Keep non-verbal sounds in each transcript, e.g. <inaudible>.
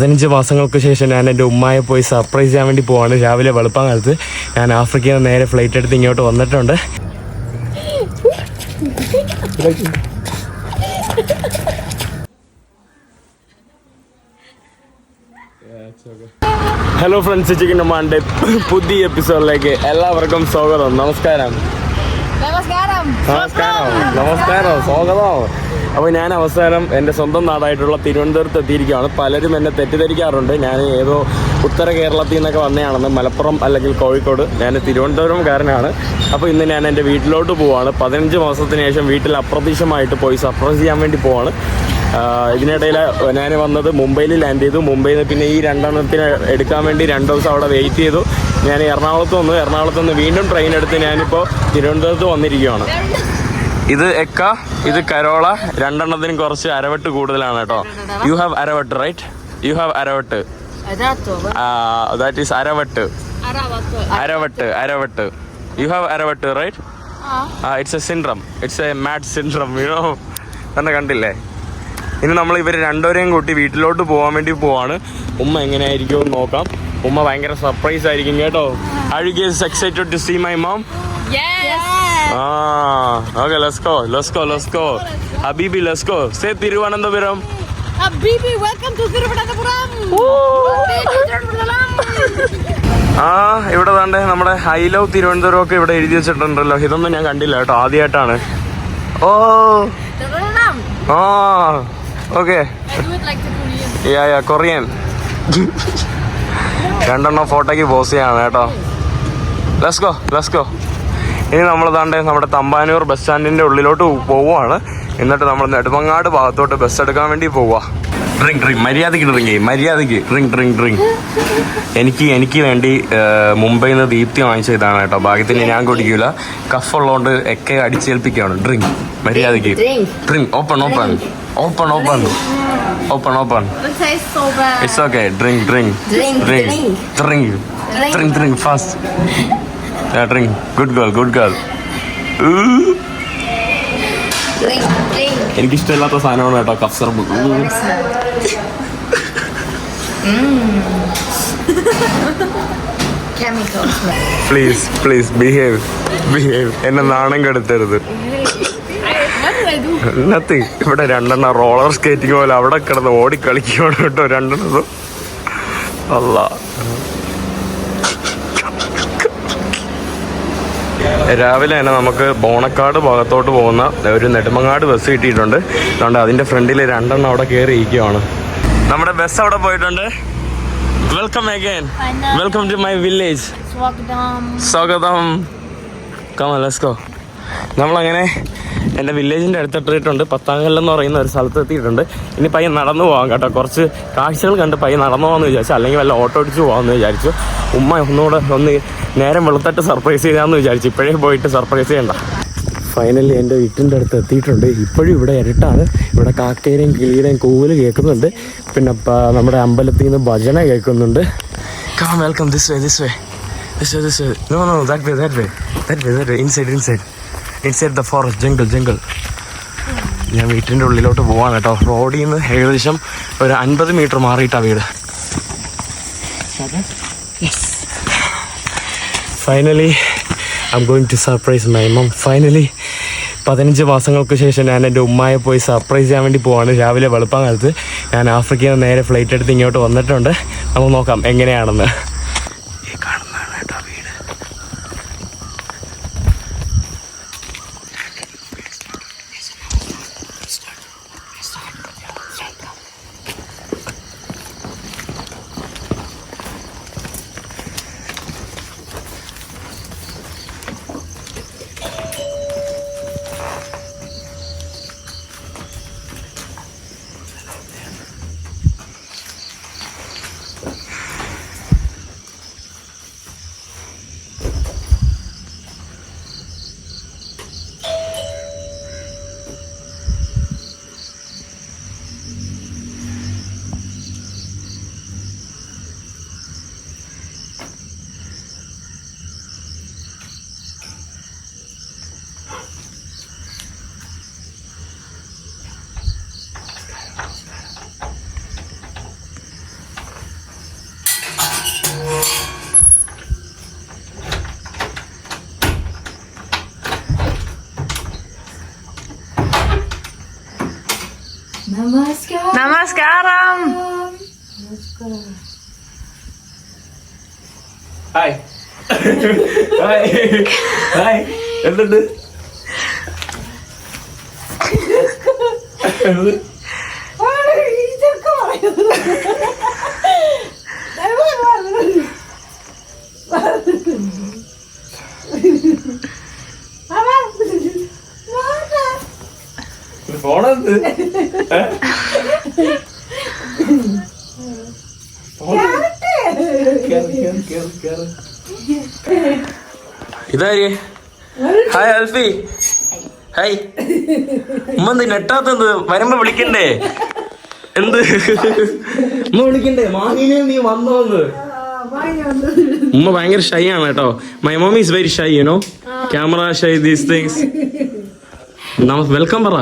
പതിനഞ്ച് മാസങ്ങൾക്ക് ശേഷം ഞാൻ എന്റെ ഉമ്മയെ പോയി സർപ്രൈസ് ചെയ്യാൻ വേണ്ടി പോവാണ്. രാവിലെ വെളുപ്പം കാലത്ത് ഞാൻ ആഫ്രിക്കയിൽ നിന്ന് നേരെ ഫ്ലൈറ്റ് എടുത്ത് ഇങ്ങോട്ട് വന്നിട്ടുണ്ട്. ഹലോ ഫ്രണ്ട്സ് ചിക്കൻ ഉമ്മാന്റെ പുതിയ എപ്പിസോഡിലേക്ക് എല്ലാവർക്കും സ്വാഗതം. നമസ്കാരം. നമസ്കാരം. നമസ്കാരം. നമസ്കാരം. സ്വാഗതം. ഞാൻ അവസാനം എന്റെ സ്വന്തം നാടായിട്ടുള്ള തിരുവനന്തപുരത്ത് എത്തിയിരിക്കുകയാണ്. പലരും എന്നെ തെറ്റിദ്ധരിക്കാറുണ്ട്. ഞാൻ ഏതോ ഉത്തര കേരളത്തിൽ നിന്നൊക്കെ വന്നതാണെന്ന് മലപ്പുറം അല്ലെങ്കിൽ കോഴിക്കോട്. ഞാൻ തിരുവനന്തപുരംകാരനാണ്. അപ്പോൾ ഇന്ന് ഞാൻ എന്റെ വീട്ടിലോട്ട് പോവാണ്. പതിനഞ്ച് മാസത്തിന് ശേഷം വീട്ടിൽ അപ്രതീക്ഷമായിട്ട് പോയി സർപ്രൈസ് ചെയ്യാൻ വേണ്ടി പോവാണ്. ഇതിനിടയിൽ ഞാൻ വന്നത് മുംബൈയിൽ ലാൻഡ് ചെയ്തു. മുംബൈയിൽ നിന്ന് പിന്നെ ഈ രണ്ടെണ്ണത്തിന് എടുക്കാൻ വേണ്ടി രണ്ട് ദിവസം അവിടെ വെയിറ്റ് ചെയ്തു. ഞാൻ എറണാകുളത്ത് വന്നു. എറണാകുളത്ത് നിന്ന് വീണ്ടും ട്രെയിൻ എടുത്ത് ഞാനിപ്പോൾ തിരുവനന്തപുരത്ത് വന്നിരിക്കുകയാണ്. ഇത് എക്ക ഇത് കരോള. രണ്ടെണ്ണത്തിനും കുറച്ച് അരവട്ട് കൂടുതലാണ് കേട്ടോ. യു ഹാവ് അരവട്ട് റൈറ്റ് യു ഹാവ് അരവട്ട്. ദാറ്റ് ഈസ് അരവട്ട്. അരവട്ട് അരവട്ട്. You have അരവട്ട് right ah. It's a syndrome it's a mad syndrome you know തന്നെ കണ്ടില്ലേ? ഇനി നമ്മൾ ഇവർ രണ്ടുപേരെയും കൂട്ടി വീട്ടിലോട്ട് പോകാൻ വേണ്ടി പോവാണ്. ഉമ്മ എങ്ങനെയായിരിക്കും നോക്കാം. ഉമ്മ ഭയങ്കര സർപ്രൈസ് ആയിരിക്കും കേട്ടോ. Guys excited to see my mom. Ah okay ഹബീബി സേ തിരുവനന്തപുരം വെൽക്കം ടു. ആ ഇവിടെ താണ്ട് നമ്മുടെ ഐ ലവ് തിരുവനന്തപുരം ഒക്കെ ഇവിടെ എഴുതി വെച്ചിട്ടുണ്ടല്ലോ. ഇതൊന്നും ഞാൻ കണ്ടില്ല കേട്ടോ ആദ്യമായിട്ടാണ് ഓ. ആ ഓക്കെ യാ യാ കൊറിയൻ രണ്ടെണ്ണം ഫോട്ടോയ്ക്ക് പോസ് ചെയ്യാണ് കേട്ടോ. ലെറ്റ്സ് ഗോ ഇനി നമ്മൾ താണ്ടേ നമ്മുടെ തമ്പാനൂർ ബസ് സ്റ്റാൻഡിന്റെ ഉള്ളിലോട്ട് പോവുകയാണ് എന്നിട്ട് നമ്മൾ നെടുമങ്ങാട് ഭാഗത്തോട്ട് ബസ് എടുക്കാൻ വേണ്ടി പോവുക ഡ്രിങ്ക് ഡ്രിങ്ക് മര്യാദയ്ക്ക് ഡ്രിങ്ക് ചെയ്യും. മര്യാദയ്ക്ക്. ഡ്രിങ്ക് ഡ്രിങ്ക് ഡ്രിങ്ക് എനിക്ക് എനിക്ക് വേണ്ടി മുംബൈയിൽ നിന്ന് ദീപ്തി വാങ്ങിച്ച ഇതാണ് കേട്ടോ. ഭാഗ്യത്തിന് ഞാൻ കുടിക്കൂല. കഫ് ഉള്ളതുകൊണ്ട് ഒക്കെ അടിച്ചേൽപ്പിക്കുകയാണ് ഡ്രിങ്ക് മര്യാദയ്ക്ക്. Drink open open open open open open it's okay drink drink drink drink drink drink fast drink good girl good girl drink, fast. Yeah, drink. Good girl, good girl. Drink, drink. എനിക്ക് ഇഷ്ടമില്ലാത്ത സാധനമാണ് കേട്ടോ cough syrup. Please please behave behave എന്നെ നാണം കെടുത്തരുത്? Nothing ഇവിടെ രണ്ടെണ്ണം roller skating പോലെ അവിടെ കിടന്ന് ഓടിക്കളിക്കുകയാണ് കേട്ടോ രണ്ടെണ്ണം അല്ല രാവിലെ തന്നെ നമുക്ക് ബോണക്കാട് ഭാഗത്തോട്ട് പോകുന്ന ഒരു നെടുമങ്ങാട് ബസ് കിട്ടിയിട്ടുണ്ട്. അതുകൊണ്ട് അതിന്റെ ഫ്രണ്ടിൽ രണ്ടെണ്ണം അവിടെ കയറി ഇരിക്കുവാണ് നമ്മുടെ ബസ് അവിടെ പോയിട്ടുണ്ട്. Welcome again welcome to my village. സ്വാഗതം. കമലസ്കോ നമ്മളങ്ങനെ എന്റെ വില്ലേജിന്റെ അടുത്തെത്തിയിട്ടുണ്ട്. പത്താംകല്ലെന്ന് പറയുന്ന ഒരു സ്ഥലത്ത് എത്തിയിട്ടുണ്ട്. ഇനി പയ്യൻ നടന്നു പോകാം കേട്ടോ. കുറച്ച് കാഴ്ചകൾ കണ്ട് പയ്യൻ നടന്നു പോകാമെന്ന് വിചാരിച്ചു. അല്ലെങ്കിൽ വല്ല ഓട്ടോ അടിച്ച് പോകാമെന്ന് വിചാരിച്ചു. ഉമ്മ ഒന്നുകൂടെ ഒന്ന് നേരം വെളുത്തിട്ട് സർപ്രൈസ് ചെയ്താന്ന് വിചാരിച്ചു. ഇപ്പോഴേ പോയിട്ട് സർപ്രൈസ് ചെയ്യണ്ട. ഫൈനലി എന്റെ വീട്ടിന്റെ അടുത്ത് എത്തിയിട്ടുണ്ട്. ഇപ്പോഴും ഇവിടെ ഇരട്ടാണ്. ഇവിടെ കാക്കയുടെയും കിളിയുടെയും കൂവൽ കേൾക്കുന്നുണ്ട്. പിന്നെ നമ്മുടെ അമ്പലത്തിൽ നിന്ന് ഭജന കേൾക്കുന്നുണ്ട്. Come welcome this way this way this way this way no no that way, that way. That way, that inside inside inside Inside forest jungle jungle. ഞാൻ വീട്ടിന്റെ ഉള്ളിലോട്ട് പോവാണ് കേട്ടോ. റോഡിൽ നിന്ന് ഏകദേശം ഒരു അൻപത് മീറ്റർ മാറിയിട്ടാണ് വീട്. Finally I'm going to surprise my mum finally പതിനഞ്ച് മാസങ്ങൾക്ക് ശേഷം ഞാൻ എന്റെ ഉമ്മയെ പോയി സർപ്രൈസ് ചെയ്യാൻ വേണ്ടി പോവാണ്. രാവിലെ വെളുപ്പം കാലത്ത് ഞാൻ ആഫ്രിക്കയിൽ നിന്ന് നേരെ ഫ്ലൈറ്റ് എടുത്ത് ഇങ്ങോട്ട് വന്നിട്ടുണ്ട്. നമുക്ക് നോക്കാം എങ്ങനെയാണെന്ന്. ഹായ് ഹായ് എന്തുണ്ട് ഫോണെന്ത്? കേറ്, കേറ്, കേറ്, കേറ്. ഇതാര്? ഹായ് അൽഫി ഹായ് ഉമ്മ എന്ത് വരുമ്പോ വിളിക്കണ്ടേ? എന്ത്? ഉമ്മ വിളിക്കണ്ടേ? മാഹിനെ നീ വന്നോന്ന് ഉമ്മ ഭയങ്കര ഷൈ ആണ് കേട്ടോ. My mom is very shy you know camera shy these things നമുക്ക് വെൽക്കം പറ.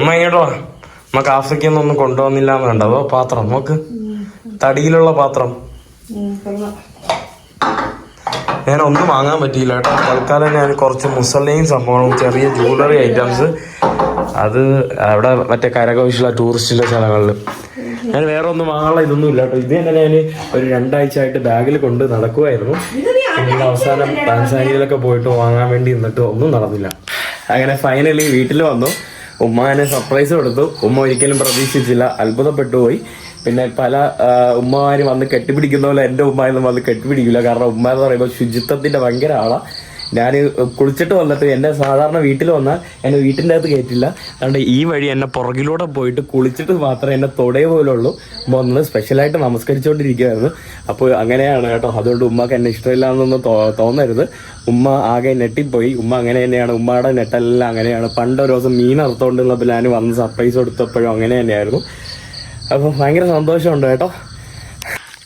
അമ്മ ഇങ്ങോട്ടോ. നമുക്ക് ആഫ്രിക്കയിൽ നിന്നൊന്നും കൊണ്ടുവന്നില്ല എന്ന് കണ്ടോ അതോ പാത്രം നോക്ക്. തടിയിലുള്ള പാത്രം. ഞാൻ ഒന്നും വാങ്ങാൻ പറ്റിയില്ല കേട്ടോ. തൽക്കാലം ഞാൻ കുറച്ച് മുസലയും സംഭവങ്ങളും ചെറിയ ജ്വല്ലറി ഐറ്റംസ് അത് അവിടെ മറ്റേ കരകൗശല ടൂറിസ്റ്റിലെ സ്ഥലങ്ങളിൽ. ഞാൻ വേറെ ഒന്നും വാങ്ങാനുള്ള ഇതൊന്നും ഇല്ല കേട്ടോ. ഇത് തന്നെ ഞാൻ ഒരു രണ്ടാഴ്ച ആയിട്ട് ബാഗിൽ കൊണ്ട് നടക്കുമായിരുന്നു പിന്നെ അവസാനം ടാൻസാനിയയിലൊക്കെ പോയിട്ട് വാങ്ങാൻ വേണ്ടി നിന്നിട്ട് ഒന്നും നടന്നില്ല. അങ്ങനെ ഫൈനലി വീട്ടിൽ വന്നു. ഉമ്മാനെ സർപ്രൈസ് കൊടുത്തു. ഉമ്മ ഒരിക്കലും പ്രതീക്ഷിച്ചില്ല. അത്ഭുതപ്പെട്ടു പോയി. പിന്നെ പല ഉമ്മമാരും വന്ന് കെട്ടിപ്പിടിക്കുന്ന പോലെ എന്റെ ഉമ്മയൊന്നും വന്ന് കെട്ടിപ്പിടിക്കില്ല. കാരണം ഉമ്മ എന്ന് പറയുമ്പോൾ ശുചിത്വത്തിന്റെ ഭയങ്കര ആളാണ് ഞാൻ കുളിച്ചിട്ട് വന്നിട്ട് എന്നെ സാധാരണ വീട്ടിൽ വന്നാൽ എന്നെ വീട്ടിന്റെ അകത്ത് കയറ്റില്ല. അതുകൊണ്ട് ഈ വഴി എന്നെ പുറകിലൂടെ പോയിട്ട് കുളിച്ചിട്ട് മാത്രമേ എന്നെ തൊടേ പോലുള്ളൂ. ഉമ്മ ഒന്ന് സ്പെഷ്യലായിട്ട് നമസ്കരിച്ചുകൊണ്ടിരിക്കുകയായിരുന്നു അപ്പോൾ അങ്ങനെയാണ് കേട്ടോ. അതുകൊണ്ട് ഉമ്മക്ക് എന്നെ ഇഷ്ടമില്ല എന്നൊന്നും തോന്നരുത്. ഉമ്മ ആകെ നെട്ടിപ്പോയി ഉമ്മ അങ്ങനെ തന്നെയാണ്. ഉമ്മയുടെ നെട്ടെല്ലാം അങ്ങനെയാണ്. പണ്ട് ഒരു ദിവസം മീൻ അറുത്തോണ്ടുള്ള ഞാൻ വന്ന് സർപ്രൈസ് കൊടുത്തപ്പോഴും അങ്ങനെ തന്നെയായിരുന്നു. അപ്പോൾ ഭയങ്കര സന്തോഷമുണ്ട് കേട്ടോ.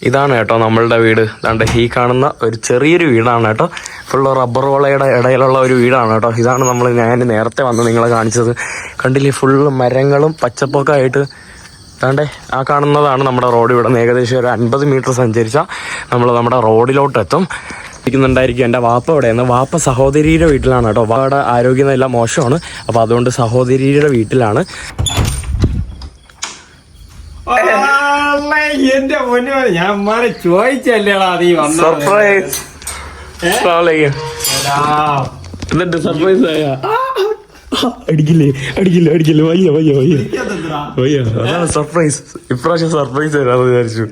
ഇതാണ് കേട്ടോ നമ്മളുടെ വീട്. ഇതാണ്ട് ഈ കാണുന്ന ഒരു ചെറിയൊരു വീടാണ് കേട്ടോ. ഫുള്ള് റബ്ബർ വളയുടെ ഇടയിലുള്ള ഒരു വീടാണ് കേട്ടോ. ഇതാണ് നമ്മൾ ഞാൻ നേരത്തെ വന്ന് നിങ്ങളെ കാണിച്ചത്. കണ്ടില്ലേ ഫുള്ള് മരങ്ങളും പച്ചപ്പൊക്കെ ആയിട്ട് ദാണ്ടേ ആ കാണുന്നതാണ് നമ്മുടെ റോഡ് ഇവിടെ നിന്ന് ഏകദേശം ഒരു അൻപത് മീറ്റർ സഞ്ചരിച്ചാൽ നമ്മൾ നമ്മുടെ റോഡിലോട്ട് എത്തും ഇരിക്കുന്നുണ്ടായിരിക്കും എന്റെ വാപ്പ ഇവിടെയാണ് വാപ്പ സഹോദരിയുടെ വീട്ടിലാണ് കേട്ടോ. വാപ്പയുടെ നല്ല മോശമാണ്. അപ്പോൾ അതുകൊണ്ട് സഹോദരിയുടെ വീട്ടിലാണ്. എന്റെ പൊന്നു ഞാൻ മാറി ചോദിച്ചല്ലേടാ നീ വന്ന സർപ്രൈസ് എന്നിട്ട് സർപ്രൈസ് ആയ? അടിക്കില്ലേ അടിക്കില്ല അടിക്കില്ല വയ്യ വയ്യ വയ്യ. വയ്യ. അതാണ് സർപ്രൈസ് ഇപ്രാവശ്യം സർപ്രൈസ് തരാന്ന് വിചാരിച്ചു.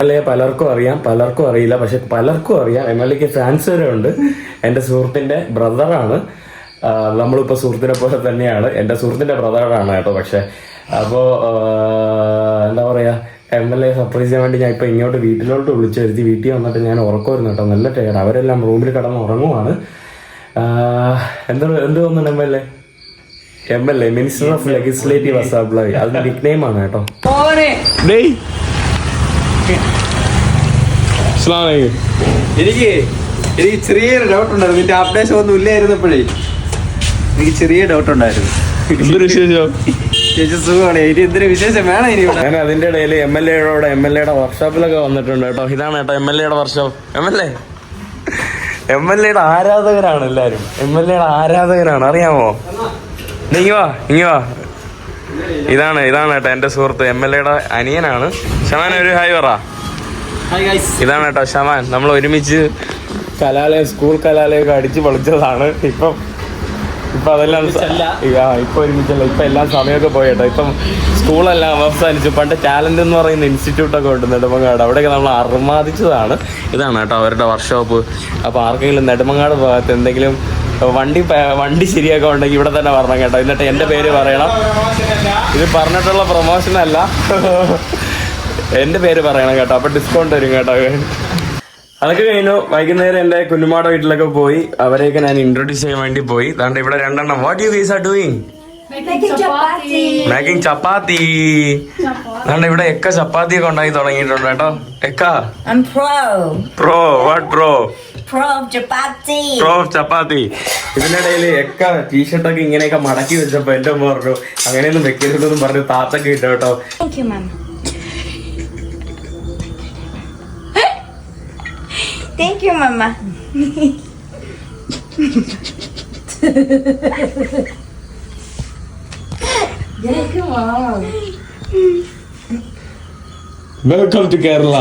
അല്ലെ പലർക്കും അറിയാം പലർക്കും അറിയില്ല പക്ഷെ പലർക്കും അറിയാം. എം എൽ എക്ക് ഫാൻസ് വരെ ഉണ്ട്. എന്റെ സുഹൃത്തിന്റെ ബ്രദറാണ് നമ്മളിപ്പോ സുഹൃത്തിനെ പോലെ തന്നെയാണ്. എന്റെ സുഹൃത്തിന്റെ ബ്രദറാണ് കേട്ടോ പക്ഷെ. അപ്പോ ആ, എന്താ പറയാ എം എൽ എ സർപ്രൈസ് ചെയ്യാൻ വേണ്ടി ഞാൻ ഇപ്പൊ ഇങ്ങോട്ട് വീട്ടിലോട്ട് വിളിച്ചു വരുത്തി. വീട്ടിൽ വന്നിട്ട് ഞാൻ ഉറക്കമായിരുന്നു കേട്ടോ. നല്ല ടയർഡ് അവരെല്ലാം റൂമിൽ കിടന്ന് ഉറങ്ങുവാണ്. എന്താ എന്ത് എന്ത് തോന്നുന്നു M L A? M L A minister of legislative assembly അതിന്റെ നിക് നെയിം ആണ് കേട്ടോ. എനിക്ക് എനിക്ക് ചെറിയൊരു ഡൗട്ട് ഉണ്ടായിരുന്നു. നിന്റെ അപ്ഡേഷൻ ഒന്നും ഇല്ലായിരുന്നപ്പോഴേ. എനിക്ക് ചെറിയ ഡൗട്ട് ഉണ്ടായിരുന്നു. ചേച്ചി സുഖമാണ്. ഇനി എന്തൊരു വിശേഷം വേണം ഇനി ഞാൻ അതിന്റെ ഇടയിൽ എം എൽ എയുടെ എം എൽ എയുടെ വർക്ക്ഷോപ്പിലൊക്കെ വന്നിട്ടുണ്ട് കേട്ടോ. ഇതാണ് കേട്ടോ എം എൽ എയുടെ workshop. M L A? M L എയുടെ ആരാധകരാണ് എല്ലാരും. എം എൽ എയുടെ ആരാധകരാണ് അറിയാമോ? ഇങ്ങ് വാ ഇങ്ങ് വാ. ഇതാണ് ഇതാണ് കേട്ടോ എന്റെ സുഹൃത്ത്. എം എൽ എയുടെ അനിയനാണ്. ഷമാൻ ഒരു ഹായ് പറ. ഇതാണ് കേട്ടോ ഷമാൻ. നമ്മൾ ഒരുമിച്ച് കലാലയം സ്കൂൾ കലാലയമൊക്കെ അടിച്ചു പൊളിച്ചതാണ്. ഇപ്പം ഇപ്പൊ അതെല്ലാം ഇപ്പൊ ഒരുമിച്ചല്ല. ഇപ്പൊ എല്ലാം സമയമൊക്കെ പോയട്ടോ ഇപ്പം സ്കൂളെല്ലാം അവസാനിച്ചു. പണ്ട് ടാലന്റ് എന്ന് പറയുന്ന ഇൻസ്റ്റിറ്റ്യൂട്ട് ഒക്കെ ഉണ്ട് നെടുമങ്ങാട്. അവിടെയൊക്കെ നമ്മൾ അർമാദിച്ചതാണ് ഇതാണ് കേട്ടോ അവരുടെ വർക്ക്ഷോപ്പ്. അപ്പൊ ആർക്കെങ്കിലും നെടുമങ്ങാട് ഭാഗത്ത് എന്തെങ്കിലും വണ്ടി വണ്ടി ശരിയാക്കാൻ ഉണ്ടെങ്കിൽ ഇവിടെ തന്നെ വരണം കേട്ടോ. എന്നിട്ട് എന്റെ പേര് പറയണം. ഇത് പറഞ്ഞിട്ടുള്ള പ്രൊമോഷൻ അല്ല. എന്റെ പേര് പറയണം കേട്ടോ. അപ്പൊ ഡിസ്കൗണ്ട് വരും കേട്ടോ. അതൊക്കെ കഴിഞ്ഞു. വൈകുന്നേരം എന്റെ കുഞ്ഞുമാടെ വീട്ടിലൊക്കെ പോയി. അവരെയൊക്കെ ഞാൻ ഇൻട്രൊഡ്യൂസ് ചെയ്യാൻ വേണ്ടി പോയി. അതുകൊണ്ട് ഇവിടെ രണ്ടെണ്ണം. What you guys are doing making chapati അതുകൊണ്ട് ഇവിടെ എക്ക ചപ്പാത്തി ഒക്കെ ഉണ്ടാക്കി തുടങ്ങിയിട്ടുണ്ട് കേട്ടോ. എക്ക. Bro what bro chapati. Chapati ഇതിനിടയിൽ എക്ക ടീഷർട്ടൊക്കെ ഇങ്ങനെയൊക്കെ മടക്കി വെച്ചപ്പോ എന്റെ അമ്മ പറഞ്ഞു അങ്ങനെയൊന്നും വെക്കരുതെന്നും പറഞ്ഞു താത്തൊക്കെ ഇട്ടോ കേട്ടോ. Thank you, Mama. Welcome to Kerala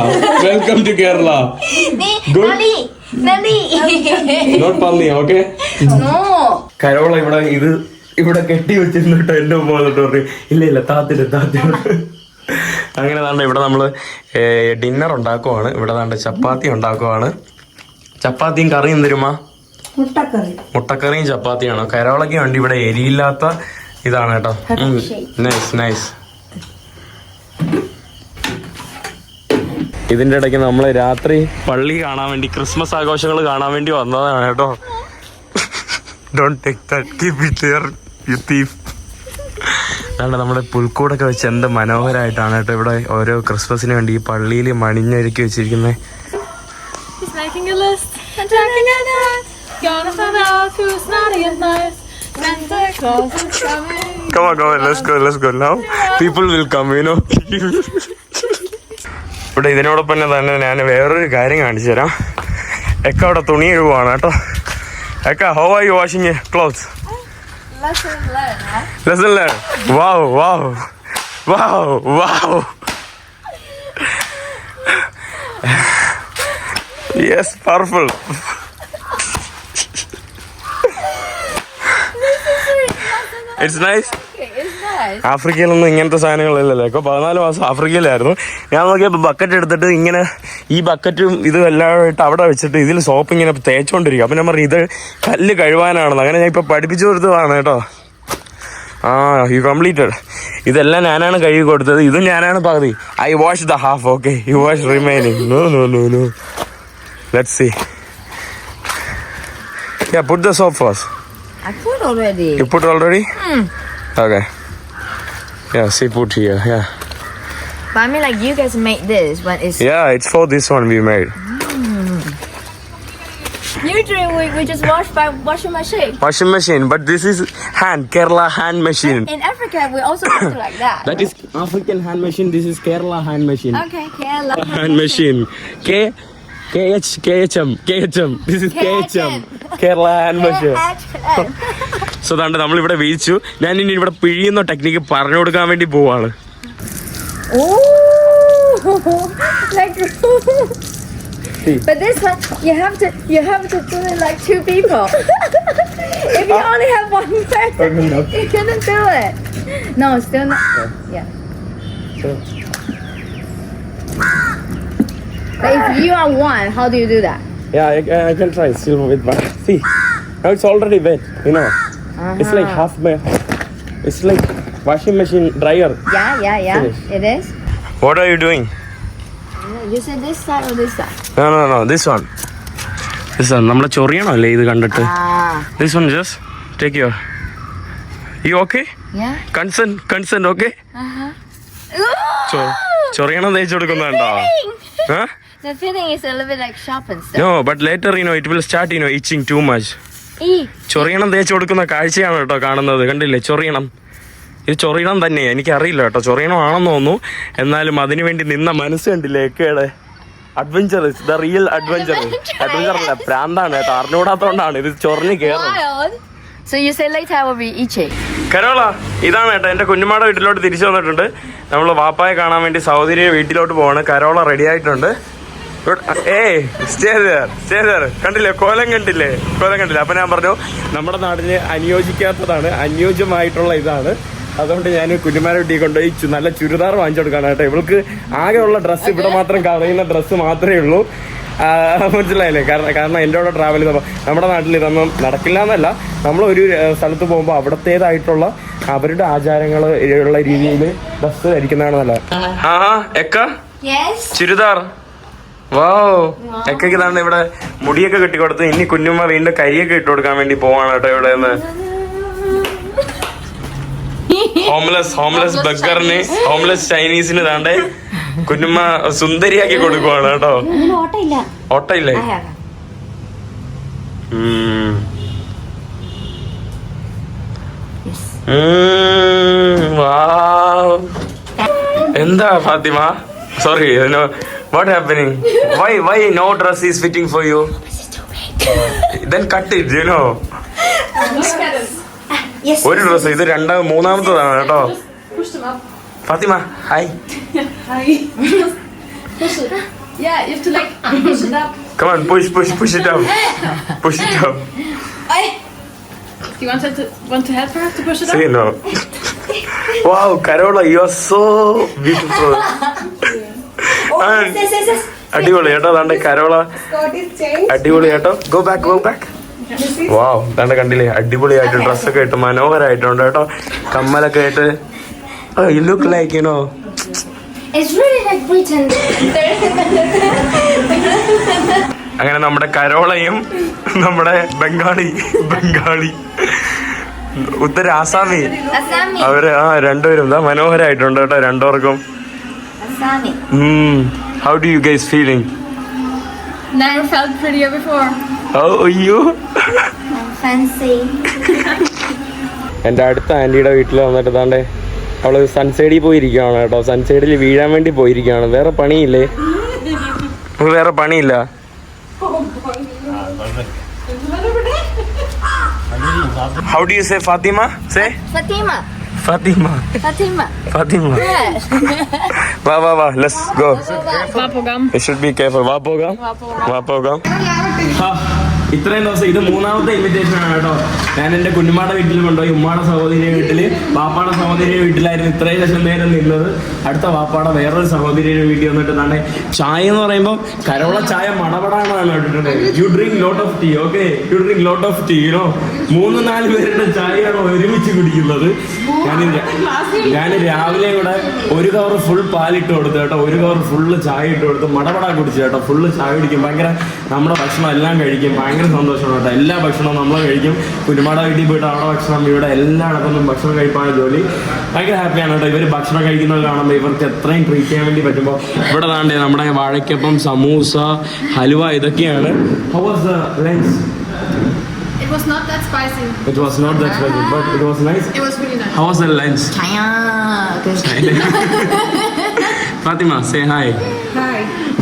welcome to Kerala good Nali, Nali. Not പന്നി ഓക്കെ കരോള ഇവിടെ ഇത് ഇവിടെ കെട്ടി വെച്ചിരുന്നു എന്റെ ഉമ്മ വന്നിട്ട് പറയും ഇല്ല ഇല്ല താത്തിട്ട് താത്തിട്ട് അങ്ങനെ താണ്ട് ഇവിടെ നമ്മൾ ഡിന്നർ ഉണ്ടാക്കുവാണ്. ഇവിടെ താണ്ട് ചപ്പാത്തി ഉണ്ടാക്കുവാണ്. ചപ്പാത്തിയും കറിയും തരുമാ മുട്ടക്കറി. മുട്ടക്കറിയും ചപ്പാത്തിയാണോ? കരോളൊക്കെ ഉണ്ട് ഇവിടെ എരിയില്ലാത്ത ഇതാണ് കേട്ടോ. നൈസ് നൈസ് ഇതിന്റെ ഇടയ്ക്ക് നമ്മൾ രാത്രി പള്ളി കാണാൻ വേണ്ടി ക്രിസ്മസ് ആഘോഷങ്ങൾ കാണാൻ വേണ്ടി വന്നതാണ് കേട്ടോ. Don't take that keep it you thief അല്ലാണ്ട് നമ്മുടെ പുൽക്കൂടൊക്കെ വെച്ച് എന്ത് മനോഹരമായിട്ടാണ് കേട്ടോ ഇവിടെ ഓരോ ക്രിസ്മസിന് വേണ്ടി ഈ പള്ളിയിൽ മണിഞ്ഞൊരുക്കി വെച്ചിരിക്കുന്നത് Come on, come on, let's go, let's go. Now. People will come, you know. ഇവിടെ ഇതിനോടൊപ്പം തന്നെ ഞാൻ വേറൊരു കാര്യം കാണിച്ചു തരാം. എക്ക അവിടെ തുണി എഴുവാണ് കേട്ടോ. എക്ക how are you washing cloth Lesson learned, huh? Lesson learned. Wow, wow. Wow, wow. yes, powerful. it's nice. ആഫ്രിക്കയിലൊന്നും ഇങ്ങനത്തെ സാധനങ്ങളില്ലല്ലോ? ഇപ്പൊ പതിനാല് മാസം ആഫ്രിക്കയിലായിരുന്നു. ഞാൻ നോക്കിയപ്പോൾ ബക്കറ്റ് എടുത്തിട്ട് ഇങ്ങനെ ഈ ബക്കറ്റും ഇതും എല്ലാമായിട്ട് അവിടെ വെച്ചിട്ട് ഇതിൽ സോപ്പ് ഇങ്ങനെ തേച്ചോണ്ടിരിക്കും. അപ്പൊ ഞാൻ പറഞ്ഞു ഇത് കല്ല് കഴുവാനാണെന്ന്. അങ്ങനെ ഞാൻ ഇപ്പൊ പഠിപ്പിച്ചു കൊടുത്തതാണ് കേട്ടോ. ആ യു കംപ്ലീറ്റഡ് ഇതെല്ലാം ഞാനാണ് കഴുകി കൊടുത്തത്. ഇതും ഞാനാണ് പകുതി. I wash the half okay you wash remaining no no no no let see Yeah, put the soap first. I put already. You put already? Okay. Yeah, see, put here. Yeah. But I mean, like you guys make this when it's. Yeah, it's for this one we made. Mm. Usually we, we just wash by washing machine. Washing machine, but this is hand, Kerala hand machine. In Africa, we also do it like that. That is African hand machine, this is Kerala hand machine. Okay, Kerala. Hand machine. K KH KHM KHM. This is KHM. Kerala hand machine. <laughs> So ദാണ്ട് നമ്മളിവിടെ വീഴ്ചു ഞാൻ ഇനി ഇവിടെ പിഴിയുന്ന technique പറഞ്ഞു കൊടുക്കാൻ വേണ്ടി പോവാണ് Oh, but this one, you have to you have to do it like two people. if you only have one person, you couldn't do it. No, still not. Yeah. But if you are one, how do you do that? Yeah, I, I can try still with one. See, now it's already wet, you know. It's like half my. It's like washing machine dryer. Yeah, yeah, yeah. Finish. It is. What are you doing? You said this side or this side? No, no, no. This one. This one. നമ്മളെ ചൊറിയണോ അല്ലേ ഇത് കണ്ടിട്ട് Ah. This one just take your you okay Yeah. Consent consent okay ചൊറിയണം തേച്ച് കൊടുക്കുന്നുണ്ടോ The feeling is a little bit like sharp and stuff. No but later you know it will start you know itching too much Eee. ചൊറിയണം തേച്ച് കൊടുക്കുന്ന കാഴ്ചയാണ് കേട്ടോ കാണുന്നത്. കണ്ടില്ലേ? ചൊറിയണം. ഇത് ചൊറിയണം തന്നെ എനിക്കറിയില്ല കേട്ടോ. ചൊറിയണം ആണെന്ന് തോന്നുന്നു. എന്നാലും അതിനു വേണ്ടി നിന്ന മനസ്സ് കണ്ടില്ലേ? എക്കയുടെ adventure the real adventure adventure അല്ല പ്രാന്താണ് കേട്ടോ. അറിഞ്ഞുകൂടാത്തോണ്ടാണ് ഇത് ചൊറിഞ്ഞ് കയറും be കരോള ഇതാണ് കേട്ടോ. എന്റെ കുഞ്ഞുമാടെ വീട്ടിലോട്ട് തിരിച്ചു വന്നിട്ടുണ്ട്. നമ്മൾ വാപ്പായെ കാണാൻ വേണ്ടി സൗദിയെ വീട്ടിലോട്ട് പോവാണ്. കരോള റെഡി ആയിട്ടുണ്ട്. ഏയ് സ്റ്റേ സ്റ്റേ കണ്ടില്ലേ? കോലം കണ്ടില്ലേ? കോലം കണ്ടില്ലേ? അപ്പൊ ഞാൻ പറഞ്ഞു നമ്മുടെ നാടിന് അനുയോജിക്കാത്തതാണ് അനുയോജ്യമായിട്ടുള്ള ഇതാണ്. അതുകൊണ്ട് ഞാൻ കുഞ്ഞുമാരെ വീട്ടിൽ കൊണ്ടുപോയി നല്ല ചുരിദാർ വാങ്ങിച്ചു കൊടുക്കാണ് കേട്ടോ. ഇവൾക്ക് ആകെയുള്ള ഡ്രസ്സ് ഇവിടെ മാത്രം കളയുന്ന ഡ്രസ്സ് മാത്രമേ ഉള്ളൂ. മനസ്സിലായില്ലേ? കാരണം കാരണം എന്റെ കൂടെ ട്രാവൽ ചെയ്തപ്പോൾ നമ്മുടെ നാട്ടിൽ ഇതൊന്നും നടക്കില്ല എന്നല്ല. നമ്മൾ ഒരു സ്ഥലത്ത് പോകുമ്പോൾ അവിടത്തേതായിട്ടുള്ള അവരുടെ ആചാരങ്ങൾ ഉള്ള രീതിയിൽ ഡ്രസ്സ് ധരിക്കുന്നതാണ് നല്ലത് ആ എക്ക? ചുരിദാർ. ഇതാണ് ഇവിടെ മുടിയൊക്കെ കെട്ടിക്കൊടുത്ത്? ഇനി കുഞ്ഞുമ്മ വീണ്ടും കരിയൊക്കെ ഇട്ട് കൊടുക്കാൻ വേണ്ടി പോവാണ് കേട്ടോ ഇവിടെ നിന്ന്. ഹോംലെസ് ഹോംലെസ് ബഗറിന് ഹോംലെസ് ചൈനീസിന് താണ്ടെ കുഞ്ഞുമ്മ സുന്ദരിയാക്കി കൊടുക്കുവാണ് കേട്ടോ. ഓട്ടയില്ല. എന്താ Fatima? Sorry what happening why why no dress is fitting for you Then cut it, you know. Yes. ഒരു ഡ്രസ് ഇത് രണ്ടാം മൂന്നാമത്തതാണ് കേട്ടോ Fatima hi Push it. Yeah, you have to like push it up. Come on, push, push, push it up. Push it up. Do you want to want to help her to push it See up? no. Wow, Carola, you are so beautiful. അടിപൊളി കേട്ടോ അതാണ്ട് Carola. അടിപൊളി കേട്ടോ. Go back go back wow അതാണ്ട് കണ്ടില്ലേ അടിപൊളിയായിട്ട് ഡ്രസ്സൊക്കെ ഇട്ട് മനോഹരമായിട്ടുണ്ട് കേട്ടോ. കമ്മലൊക്കെ ആയിട്ട് യു ലുക്ക് ലൈക്ക് യുനോ. അങ്ങനെ നമ്മുടെ കരോളയും നമ്മുടെ ബംഗാളി ബംഗാളി. ഉത്തര ആസാമി. അവർ ആ രണ്ടുപേരും എന്താ മനോഹരമായിട്ടുണ്ട് കേട്ടോ രണ്ടുപേർക്കും. Asami. How do you guys feeling? Never felt prettier before. ഓ അയ്യോ Fancy. <laughs> എന്റെ അടുത്ത ആന്റിയുടെ വീട്ടിൽ വന്നിട്ട് താണ്ടേ അവൾ സൺസൈഡിൽ പോയിരിക്കുകയാണ് കേട്ടോ സൺസൈഡിൽ വീഴാൻ വേണ്ടി പോയിരിക്കുകയാണ് വേറെ പണിയില്ലേ വേറെ പണിയില്ല how do you say Fatima say Fatima. Fatima. Fatima. Yes. Va, va, va. Let's go. Vapogam. It should be careful. Vapogam. Vapogam. Vapogam. Ha. ഇത്രയും ദിവസം ഇത് മൂന്നാമത്തെ ഇൻവിറ്റേഷൻ ആണ് കേട്ടോ. ഞാൻ എന്റെ കുഞ്ഞുമാടെ വീട്ടിൽ കൊണ്ടുപോയി ഉമ്മാടെ സഹോദരിയുടെ വീട്ടിൽ വാപ്പാടെ സഹോദരിയുടെ വീട്ടിലായിരുന്നു ഇത്രയും ലക്ഷം നേരം നിന്നത്. അടുത്ത വാപ്പാടെ വേറൊരു സഹോദരിയുടെ വീട്ടിൽ വന്നിട്ട് തന്നെ ചായ എന്ന് പറയുമ്പോൾ കരോള ചായ മടപടാണെന്നാണ് കേട്ടിട്ടുണ്ട് you drink lot of tea okay you drink lot of tea you know മൂന്ന് നാല് പേരുടെ ചായയാണ് ഒരുമിച്ച് കുടിക്കുന്നത്. ഞാൻ ഞാൻ രാവിലെ ഇവിടെ ഒരു കവർ ഫുൾ പാലിട്ട് കൊടുത്തു കേട്ടോ. ഒരു കവർ ഫുള്ള് ചായ ഇട്ട് കൊടുത്ത് മടപട കുടിച്ചു കേട്ടോ. ഫുള്ള് ചായ കുടിക്കും. ഭയങ്കര നമ്മുടെ ഭക്ഷണം എല്ലാം കഴിക്കും. ഭയങ്കര സന്തോഷമാണ് കേട്ടോ എല്ലാ ഭക്ഷണവും നമ്മൾ കഴിക്കും കുരുമാട വീട്ടിൽ പോയിട്ട് അവിടെ ഭക്ഷണം ഇവിടെ എല്ലായിടത്തും ഭക്ഷണം കഴിപ്പാണ് ജോലി ഭയങ്കര ഹാപ്പിയാണ് കേട്ടോ ഇവർ ഭക്ഷണം കഴിക്കുന്നത് കാണുമ്പോൾ ഇവർക്ക് എത്രയും ട്രീറ്റ് ചെയ്യാൻ വേണ്ടി പറ്റുമ്പോൾ ഇവിടെ താണ്ടേ നമ്മുടെ വാഴയ്ക്കപ്പം സമൂസ ഹലുവ ഇതൊക്കെയാണ് how was the lunch? It was not that spicy. It was not that spicy, but it was nice. It was really nice. How was the lunch? Chaya. <laughs> hi. Fatima say hi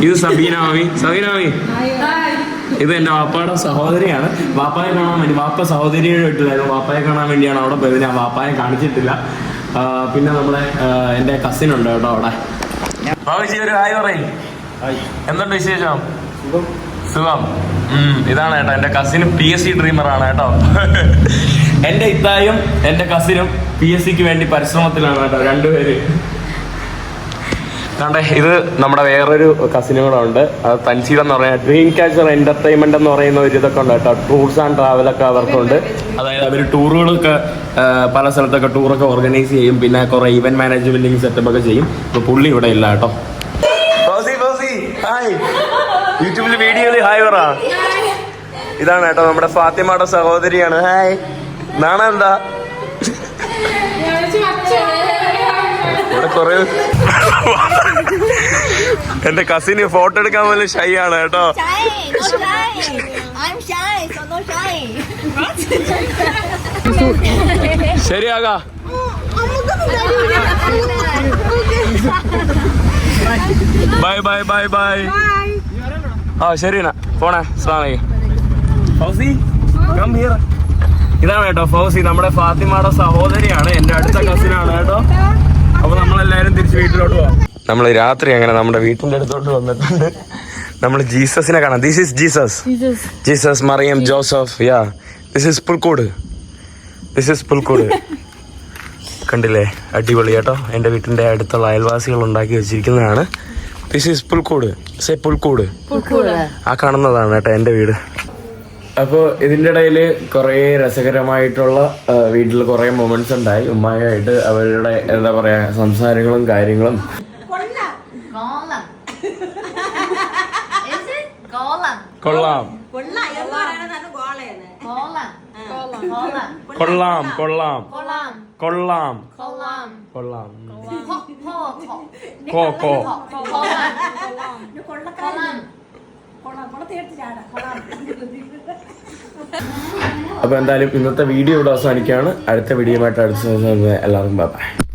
ഇത് Sabina മാമി Hi. മാമി ഇത് എന്റെ വാപ്പയുടെ സഹോദരിയാണ്. വാപ്പായെ കാണാൻ വേണ്ടി വാപ്പ സഹോദരിയുടെ വീട്ടിലായിരുന്നു. വാപ്പായെ കാണാൻ വേണ്ടിയാണ് അവിടെ പോയത്. ഞാൻ വാപ്പായെ കാണിച്ചിട്ടില്ല. പിന്നെ നമ്മളെ എന്റെ എന്റെ കസിൻ ഉണ്ട് കേട്ടോ അവിടെ. ഒരു ഹായ് പറയും. എന്തുണ്ട് വിശേഷം? സുഖം. ഇതാണ് കേട്ടോ. എന്റെ കസിനും പി എസ് സി ഡ്രീമറാണ് കേട്ടോ. <laughs> എന്റെ ഇത്തായും എന്റെ കസിനും പി എസ് സിക്ക് വേണ്ടി പരിശ്രമത്തിലാണ് കേട്ടോ. രണ്ടുപേര്. കണ്ടേ ഇത് നമ്മുടെ വേറൊരു കസിനും കൂടെ ഉണ്ട് അത് തൻസീൽ എന്ന് പറയുന്ന ഡ്രീം ക്യാച്ചർ എന്റർടൈൻമെന്റ് എന്ന് പറയുന്ന ഒരു ഇതൊക്കെ ഉണ്ട് കേട്ടോ. ടൂർസ് ആൻഡ് ട്രാവൽ ഒക്കെ അവർക്കുണ്ട്. അതായത് അവർ ടൂറുകളൊക്കെ പല സ്ഥലത്തൊക്കെ ടൂറൊക്കെ ഓർഗനൈസ് ചെയ്യും. പിന്നെ കുറെ ഇവന്റ് മാനേജ്മെന്റിങ് സെറ്റപ്പ് ഒക്കെ ചെയ്യും. ഇപ്പൊ പുള്ളി ഇവിടെ ഇല്ല കേട്ടോ. ഹായ് യൂട്യൂബിൽ വീഡിയോയിൽ ഹായ് പറ. ഇതാണ് കേട്ടോ നമ്മുടെ ഫാത്തിമയുടെ സഹോദരിയാണ്. ഹായ് നാണ കുറെ എന്റെ കസിന് ഫോട്ടോ എടുക്കാൻ പോലും ഷൈ ആണ് കേട്ടോ. ശരിയാകാ ബൈ ബൈ ബൈ ബൈ. ആ ശരിന എന്നാ പോണേ. അസ്സലാമലൈക്കും ഫൗസി കം ഹിയർ ഇതാണ് കേട്ടോ ഫൗസി നമ്മുടെ ഫാത്തിമയുടെ സഹോദരിയാണ്. എന്റെ അടുത്ത കസിനാണ് കേട്ടോ. അപ്പൊ നമ്മളെല്ലാരും തിരിച്ച് വീട്ടിലോട്ട് പോവാം. നമ്മൾ രാത്രി അങ്ങനെ നമ്മുടെ വീട്ടിന്റെ അടുത്തോട്ട് വന്നിട്ടുണ്ട്. നമ്മൾ ജീസസിനെ കാണാം. This is Jesus. Jesus. Mariyam Joseph yeah this is പുൽക്കൂട്. ദിസ് ഇസ് പുൽക്കൂട്. <laughs> കണ്ടില്ലേ? അടിപൊളി കേട്ടോ. എന്റെ വീട്ടിന്റെ അടുത്തുള്ള അയൽവാസികൾ ഉണ്ടാക്കി വെച്ചിരിക്കുന്നതാണ്. ദിസ് ഇസ് പുൽക്കൂട്. സേ പുൽക്കൂട്. ആ കാണുന്നതാണ് കേട്ടോ എന്റെ വീട്. അപ്പോൾ ഇതിന്റെ ഇടയിൽ കുറേ രസകരമായിട്ടുള്ള വീട്ടിൽ കുറേ മൊമെന്റ്സ് ഉണ്ടായി ഉമ്മായായിട്ട് അവരുടെ എന്താ പറയുക സംസാരങ്ങളും കാര്യങ്ങളും കൊള്ളാം. കൊള്ളാം കൊള്ളാം കൊള്ളാം കൊള്ളാം കൊള്ളാം കൊള്ളാം കൊള്ളാം. കോ കോ. അപ്പോൾ എന്തായാലും ഇന്നത്തെ വീഡിയോ ഇവിടെ അവസാനിക്കുകയാണ്. അടുത്ത വീഡിയോയുമായിട്ട് അടുത്ത എല്ലാവർക്കും ബൈ